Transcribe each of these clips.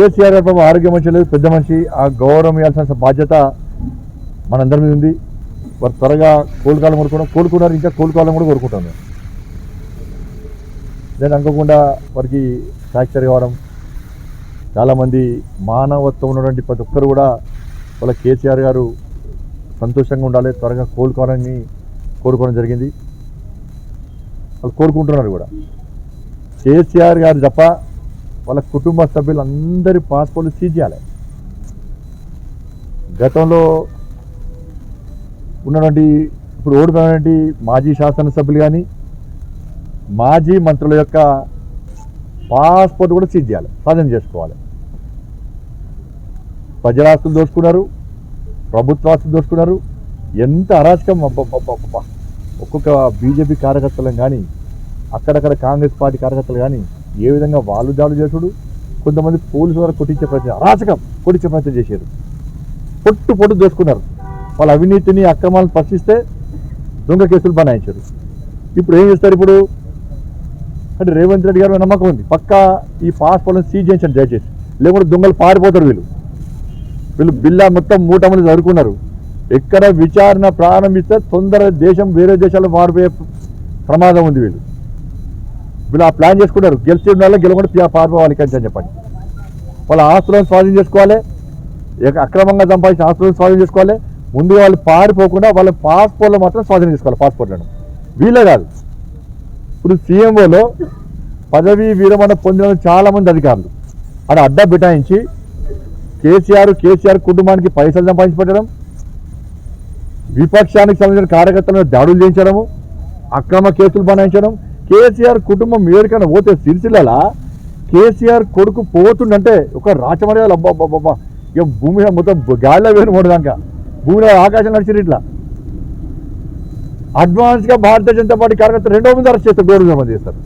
కేసీఆర్ గారు పాపం ఆరోగ్య మంచి లేదు పెద్ద మనిషి. ఆ గౌరవం ఇవ్వాల్సిన బాధ్యత మనందరి మీద ఉంది. వారు త్వరగా కోలుకాలం కోరుకున్నాం కోలుకున్నారు ఇంకా కోలుకోవాలని కూడా కోరుకుంటాం మేము. నేను అనుకోకుండా వారికి ఫ్రాక్చర్ కావడం చాలామంది మానవత్వం ఉన్నటువంటి ప్రతి ఒక్కరు కూడా వాళ్ళ కేసీఆర్ గారు సంతోషంగా ఉండాలి త్వరగా కోలుకోవాలని కోరుకోవడం జరిగింది. వాళ్ళు కోరుకుంటున్నారు కూడా. కేసీఆర్ గారు తప్ప వాళ్ళ కుటుంబ సభ్యులందరి పాస్పోర్ట్లు సీజ్ చేయాలి. గతంలో ఉన్నటువంటి ఇప్పుడు ఓడిపోయినటువంటి మాజీ శాసనసభ్యులు కానీ మాజీ మంత్రుల యొక్క పాస్పోర్ట్ కూడా సీజ్ చేయాలి స్వాధీనం చేసుకోవాలి. ప్రజలాస్తులు దోచుకున్నారు ప్రభుత్వాస్తులు దోచుకున్నారు ఎంత అరాచకం ఒక్కొక్క బీజేపీ కార్యకర్తలను కానీ అక్కడక్కడ కాంగ్రెస్ పార్టీ కార్యకర్తలు కానీ ఏ విధంగా వాళ్ళు దాడులు చేసుడు కొంతమంది పోలీసు వారు కొట్టించే ప్రయత్నం అరాచకం కొట్టించే ప్రయత్నం చేశారు. పొట్టు పొట్టు దోచుకున్నారు వాళ్ళ అవినీతిని అక్రమాలను ప్రశ్నిస్తే దొంగ కేసులు బనాయించారు. ఇప్పుడు ఏం చేస్తారు ఇప్పుడు? అంటే రేవంత్ రెడ్డి గారు నమ్మకం ఉంది. పక్కా ఈ పాస్పోర్ట్లను సీజ్ చేయించండి దయచేసి. లేకుంటే దొంగలు పారిపోతారు వీళ్ళు. వీళ్ళు బిల్లా మొత్తం మూటమని చదువుకున్నారు ఎక్కడ విచారణ ప్రారంభిస్తే తొందర దేశం వేరే దేశాలు మారిపోయే ప్రమాదం ఉంది వీళ్ళు. వీళ్ళు ఆ ప్లాన్ చేసుకున్నారు గెలిచి ఉండాలి గెలవకుండా పారిపోవాలి కంచి అని చెప్పండి. వాళ్ళ ఆస్తులను స్వాధీనం చేసుకోవాలి. అక్రమంగా సంపాదించిన ఆస్తులను స్వాధీనం చేసుకోవాలి. ముందుగా వాళ్ళు పారిపోకుండా వాళ్ళ పాస్పోర్ట్లు మాత్రం స్వాధీనం చేసుకోవాలి పాస్పోర్ట్లను. వీళ్ళే కాదు. ఇప్పుడు సీఎంఓలో పదవీ విరమణ పొందిన చాలా మంది అధికారులు. అక్కడ అడ్డా బిటాయించి కేసీఆర్ కేసీఆర్ కుటుంబానికి పైసలు సంపాదించి పెట్టడం విపక్షానికి సంబంధించిన కార్యకర్తలను దాడులు చేయించడము అక్రమ కేసులు బనాయించడం కేసీఆర్ కుటుంబం ఏడికైనా పోతే సిరిసిల్ల కేసీఆర్ కొడుకు పోతుండంటే ఒక రాచమర్యాలు అబ్బా ఇక భూమి మీద మొత్తం గాలిలో వేరు మూడు దాకా భూమిలో ఆకాశం నడిచింది ఇట్లా. అడ్వాన్స్గా భారతీయ జనతా పార్టీ కార్యకర్తలు రెండో మంది అరెస్ట్ చేస్తారు గోరు మంది చేస్తారు.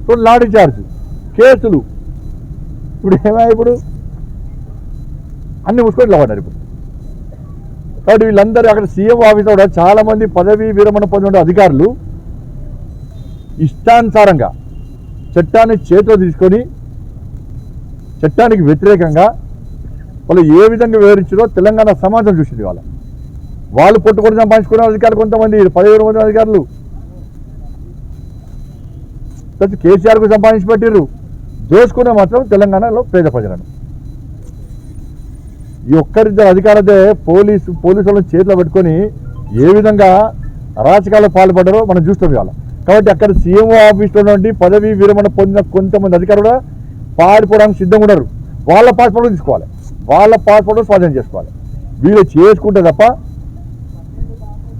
ఇప్పుడు లాడీ చార్జ్ కేసులు. ఇప్పుడు ఏమయ్యా ఇప్పుడు? అన్ని ముసుకొని పడ్డారు ఇప్పుడు. కాబట్టి వీళ్ళందరూ అక్కడ సీఎం ఆఫీస్ కూడా చాలా మంది పదవి విరమణ పొందిన అధికారులు ఇష్టానుసారంగా చట్టాన్ని చేతిలో తీసుకొని చట్టానికి వ్యతిరేకంగా వాళ్ళు ఏ విధంగా వివరించారో తెలంగాణ సమాజం చూసింది వాళ్ళ. వాళ్ళు పొట్టుకొని సంపాదించుకున్న అధికారులు కొంతమంది పదిహేను మంది అధికారులు. తర్వాత కేసీఆర్కు సంపాదించి పెట్టిర్రు. దోసుకునే మాత్రం తెలంగాణలో పేద ప్రజలను. ఈ ఒక్కరిద్దరు అధికారదే పోలీసు పోలీసు వాళ్ళని చేతిలో పెట్టుకొని ఏ విధంగా అరాచకాలు పాల్పడ్డారో మనం చూస్తాం ఇవాళ. కాబట్టి అక్కడ సీఎంఓ ఆఫీస్లో నుండి పదవీ విరమణ పొందిన కొంతమంది అధికారులు కూడా సిద్ధంగా ఉన్నారు. వాళ్ళ పాస్పోర్ట్ తీసుకోవాలి. వాళ్ళ పాస్పోర్ట్ స్వాధీనం చేసుకోవాలి. వీళ్ళు చేసుకుంటే తప్ప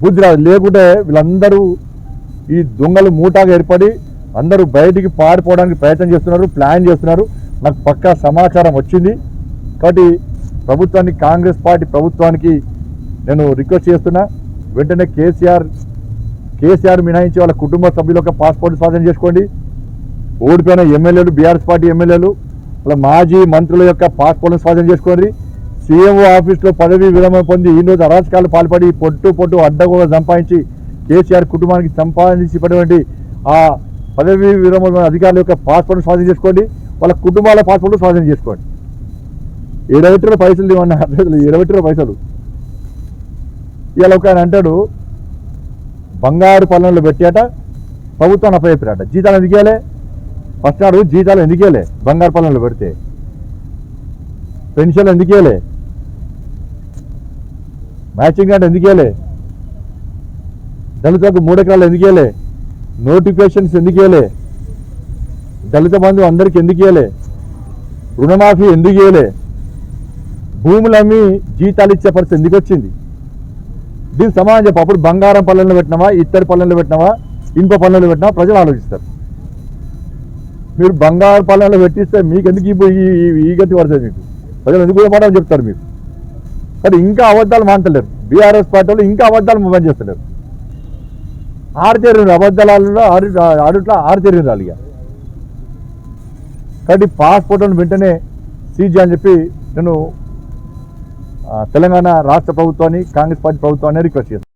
బుద్ధి రాదు. లేకుంటే వీళ్ళందరూ ఈ దొంగలు మూటాగా ఏర్పడి అందరూ బయటికి పారిపోవడానికి ప్రయత్నం చేస్తున్నారు ప్లాన్ చేస్తున్నారు. నాకు పక్కా సమాచారం వచ్చింది. కాబట్టి ప్రభుత్వానికి కాంగ్రెస్ పార్టీ ప్రభుత్వానికి నేను రిక్వెస్ట్ చేస్తున్నా. వెంటనే కేసీఆర్ కేసీఆర్ మినాయించి వాళ్ళ కుటుంబ సభ్యుల యొక్క పాస్పోర్ట్ స్వాధీనం చేసుకోండి. ఓడిపోయిన ఎమ్మెల్యేలు బీఆర్ఎస్ పార్టీ ఎమ్మెల్యేలు వాళ్ళ మాజీ మంత్రుల యొక్క పాస్పోర్ట్ను స్వాధీనం చేసుకోండి. సీఎంఓ ఆఫీస్లో పదవి విరమణ పొంది ఈ రోజు అరాచకాలు పాల్పడి పొట్టు పొట్టు అడ్డగోడ సంపాదించి కేసీఆర్ కుటుంబానికి సంపాదించినటువంటి ఆ పదవి విరమణ అధికారుల యొక్క పాస్పోర్ట్ను స్వాధీనం చేసుకోండి. వాళ్ళ కుటుంబాల పాస్పోర్ట్ను స్వాధీనం చేసుకోండి. ఏడబెట్టిన పైసలు ఇవ్వండి అసలు పైసలు. ఇవాళ ఒక ఆయన అంటాడు బంగారు పల్లెంలో పెట్టాట ప్రభుత్వం అప్పచెప్పారట. జీతాలు ఎందుకేలే ఫస్ట్ నాడు జీతాలు ఎందుకేలే బంగారు పల్లెంలో పెడితే. పెన్షన్లు ఎందుకేలే మ్యాచింగ్ అంటే ఎందుకేలే దళితులకు మూడెకరాలు ఎందుకేలే నోటిఫికేషన్స్ ఎందుకేలే దళిత బంధువు అందరికి ఎందుకేలే రుణమాఫీ ఎందుకేలే భూములమ్మి భూములు అమ్మి జీతాలు ఇచ్చే పరిస్థితి ఎందుకు వచ్చింది? దీనికి సమాధానం చెప్పు. అప్పుడు బంగారం పల్లెల్లో పెట్టినావా ఇత్తడి పల్లెల్లో పెట్టినావా ఇనుప పల్లెల్లో పెట్టినా ప్రజలు ఆలోచిస్తారు. మీరు బంగారు పల్లెల్లో పెట్టిస్తే మీకు ఎందుకు ఈ ఈ- గతి పడుతుంది మీకు ప్రజలు ఎందుకు కూడా చెప్తారు మీరు? కానీ ఇంకా అబద్ధాలు మాంటలేరు బీఆర్ఎస్ పార్టీలో ఇంకా అబద్ధాలు పనిచేస్తలేరు. ఆరుతేరు అబద్ధాలలో ఆరు ఆడుట్లా ఆరుతేరు ఇక. కాబట్టి పాస్పోర్ట్లను వెంటనే సీజీ అని చెప్పి నేను తెలంగాణ రాష్ట్ర ప్రభుత్వాన్ని కాంగ్రెస్ పార్టీ ప్రభుత్వాన్ని రిక్వెస్ట్ చేస్తాను